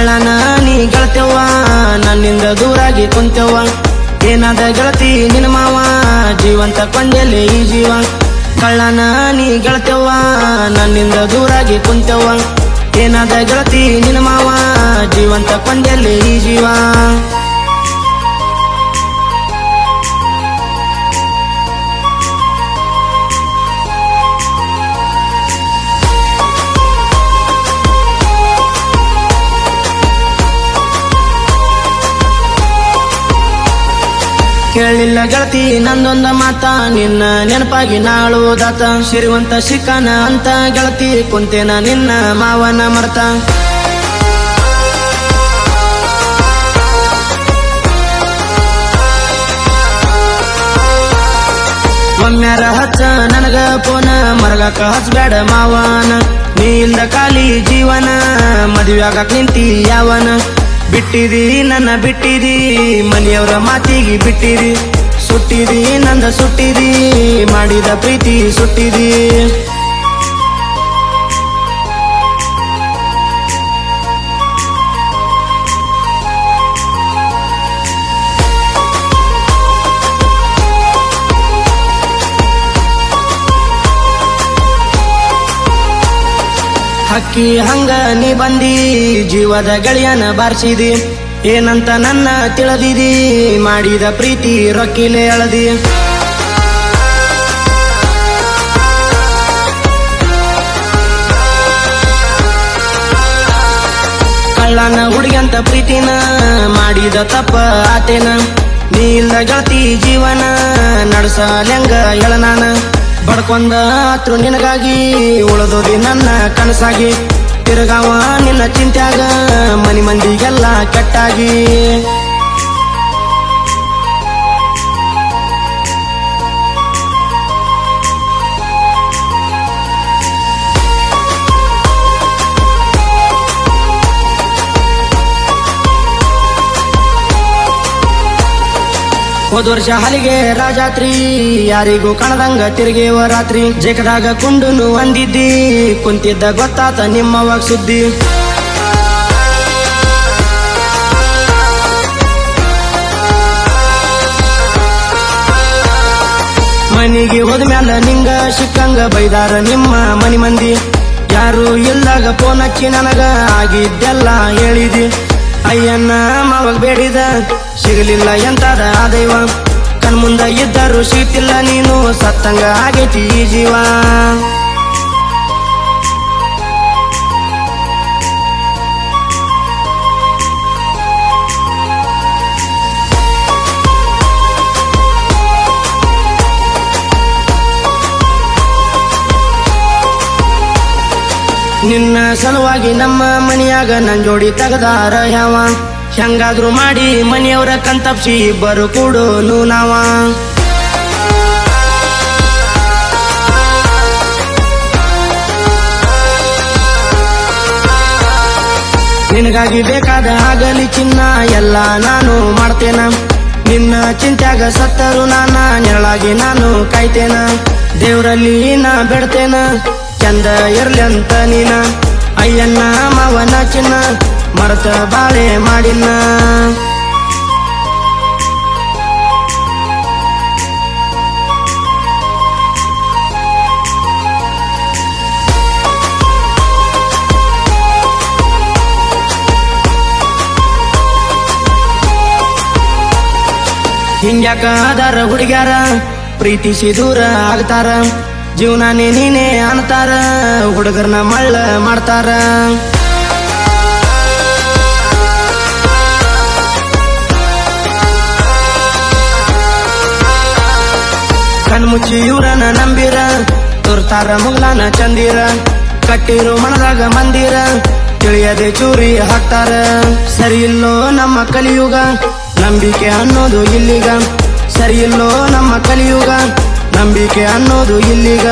ಕಳ್ಳನ ನೀ ಗಳತೆವ್ವ ನನ್ನಿಂದ ದೂರಾಗಿ ಕುಂತೆವ್ವ ಏನಾದ ಗೆಳತಿ ನಿನ್ನ ಮಾವ, ಜೀವಂತ ಕೊಂಡೆಲೆ ಈ ಜೀವ. ಕಳ್ಳನ ನೀ ಗಳತೆವ್ವ ನನ್ನಿಂದ ದೂರಾಗಿ ಕುಂತೆವ್ವ ಏನಾದ ಗೆಳತಿ ನಿನ್ನ ಮಾವ, ಜೀವಂತ ಕೊಂಡೆಲೆ ಈ ಜೀವ. ಕೇಳಿಲ್ಲ ಗೆಳತಿ, ನಂದೊಂದ ಮಾತ, ನಿನ್ನ ನೆನಪಾಗಿ ನಾಳುವುದಾತ ಸಿರಿವಂತ ಶಿಖನ ಅಂತ ಗೆಳತಿ, ಕುಂತೇನ ನಿನ್ನ ಮಾವನ ಮರ್ತ. ಒಮ್ಮ್ಯಾರ ಹಚ್ಚ ನನಗ ಪೋನ, ಮರಗಕ ಹಚ್ಬೇಡ ಮಾವನ. ನೀ ಇಲ್ದ ಖಾಲಿ ಜೀವನ ಆಗಕ್ ನಿಂತಿ ಯಾವನ. ಬಿಟ್ಟಿದಿ ನನ್ನ ಬಿಟ್ಟಿದಿ ಮನೆಯವರ ಮಾತಿಗೆ ಬಿಟ್ಟಿದಿ ಸುಟ್ಟಿದಿ ನಂದ ಸುಟ್ಟಿದಿ ಮಾಡಿದ ಪ್ರೀತಿ ಸುಟ್ಟಿದಿ ಹಕ್ಕಿ ಹಂಗ ನೀ ಬಂದಿ, ಜೀವದ ಗೆಳೆಯನ ಬಾರಿಸಿದಿ. ಏನಂತ ನನ್ನ ತಿಳಿದಿದಿ, ಮಾಡಿದ ಪ್ರೀತಿ ರೊಕ್ಕಿಲೆ ಅಳದಿ. ಕಳ್ಳನ ಹುಡುಗಂತ ಪ್ರೀತಿನ, ಮಾಡಿದ ತಪ್ಪ ಆತೇನ. ನೀ ಇಲ್ಲ ಗೆಳತಿ ಜೀವನ, ನಡ್ಸಲೆಂಗ ಎಳನಾನ. ಬಡ್ಕೊಂದ ಹತ್ರು ನಿನಗಾಗಿ ಉಳದೋದಿ ನನ್ನ ಕನಸಾಗಿ. ತಿರುಗಾವ ನಿನ್ನ ಚಿಂತ್ಯಾಗ ಮನಿ ಮಂದಿಗೆಲ್ಲ ಕೆಟ್ಟಾಗಿ. ಹೋದ ವರ್ಷ ಹಲಿಗೆ ರಾಜಾತ್ರಿ. ಯಾರಿಗೂ ಕಣದಂಗ ತಿರುಗೇವ ರಾತ್ರಿ ಜೇಕದಾಗ ಕುಂಡುನು ಅಂದಿದ್ದಿ. ಕುಂತಿದ್ದ ಗೊತ್ತಾತ ನಿಮ್ಮವಾಗ ಸುದ್ದಿ. ಮನಿಗೆ ಹೋದ ಮ್ಯಾಲ ನಿಂಗ ಸಿಕ್ಕಂಗ ಬೈದಾರ ನಿಮ್ಮ ಮನಿ ಮಂದಿ. ಯಾರು ಇಲ್ದಾಗ ಫೋನ್ ಹಚ್ಚಿ ನನಗ ಆಗಿದ್ದೆಲ್ಲ ಹೇಳಿದಿ. ಅಯ್ಯನ್ನ ಮಾವಾಗ ಬೇಡಿದ ಸಿಗಲಿಲ್ಲ ಎಂತಾದ ಆ ದೈವ? ಕಣ್ಮುಂದ ಇದ್ದರು ಸಿಗ್ತಿಲ್ಲ ನೀನು, ಸತ್ತಂಗ ಆಗೈತಿ ಈ ಜೀವ. ನಿನ್ನ ಸಲುವಾಗಿ ನಮ್ಮ ಮನೆಯಾಗ ನನ್ ಜೋಡಿ ತೆಗದಾರ ಯಾವ? ಹೆಂಗಾದ್ರೂ ಮಾಡಿ ಮನೆಯವರ ಕಂತಪ್ಸಿ ಇಬ್ಬರು ಕೂಡೋನು ನಾವ. ನಿನಗಾಗಿ ಬೇಕಾದ ಆಗಲಿ ಚಿನ್ನ ಎಲ್ಲ ನಾನು ಮಾಡ್ತೇನ. ನಿನ್ನ ಚಿಂತ್ಯಾಗ ಸತ್ತರು ನಾನ ನೆರಳಾಗಿ ನಾನು ಕಾಯ್ತೇನ. ದೇವರಲ್ಲಿ ನಾ ಬೆಡ್ತೇನ. ಚಂದ ಇರ್ಲಿ ಅಂತ ನೀನ. ಅಯ್ಯನ್ನ ಮಾವನ ಚಿನ್ನ, ಮರತ ಬಾಳೆ ಮಾಡಿನ ಹಿಂಗ್ಯಾಕ ಆಧಾರ ಹುಡುಗ್ಯಾರ ಪ್ರೀತಿಸಿ ದೂರ ಆಗ್ತಾರ. ಜೀವನಾನೇ ನೀನೇ ಅಂತಾರ, ಹುಡುಗರ್ನ ಮಳ್ಳ ಮಾಡ್ತಾರ. ಕಣ್ಮುಚ್ಚಿ ಇವ್ರನ್ನ ನಂಬಿರ, ತುರ್ತಾರ ಮುಗ್ಲಾನ ಚಂದಿರ. ಕಟ್ಟಿರು ಮನದಾಗ ಮಂದಿರ, ತಿಳಿಯದೆ ಚೂರಿ ಹಾಕ್ತಾರ. ಸರಿ ಇಲ್ಲೋ ನಮ್ಮ ಕಲಿಯುಗ, ನಂಬಿಕೆ ಅನ್ನೋದು ಇಲ್ಲಿಗ. ಸರಿ ಇಲ್ಲೋ ನಮ್ಮ ಕಲಿಯುಗ ನಂಬಿಕೆ ಅನ್ನೋದು ಇಲ್ಲಿಗ.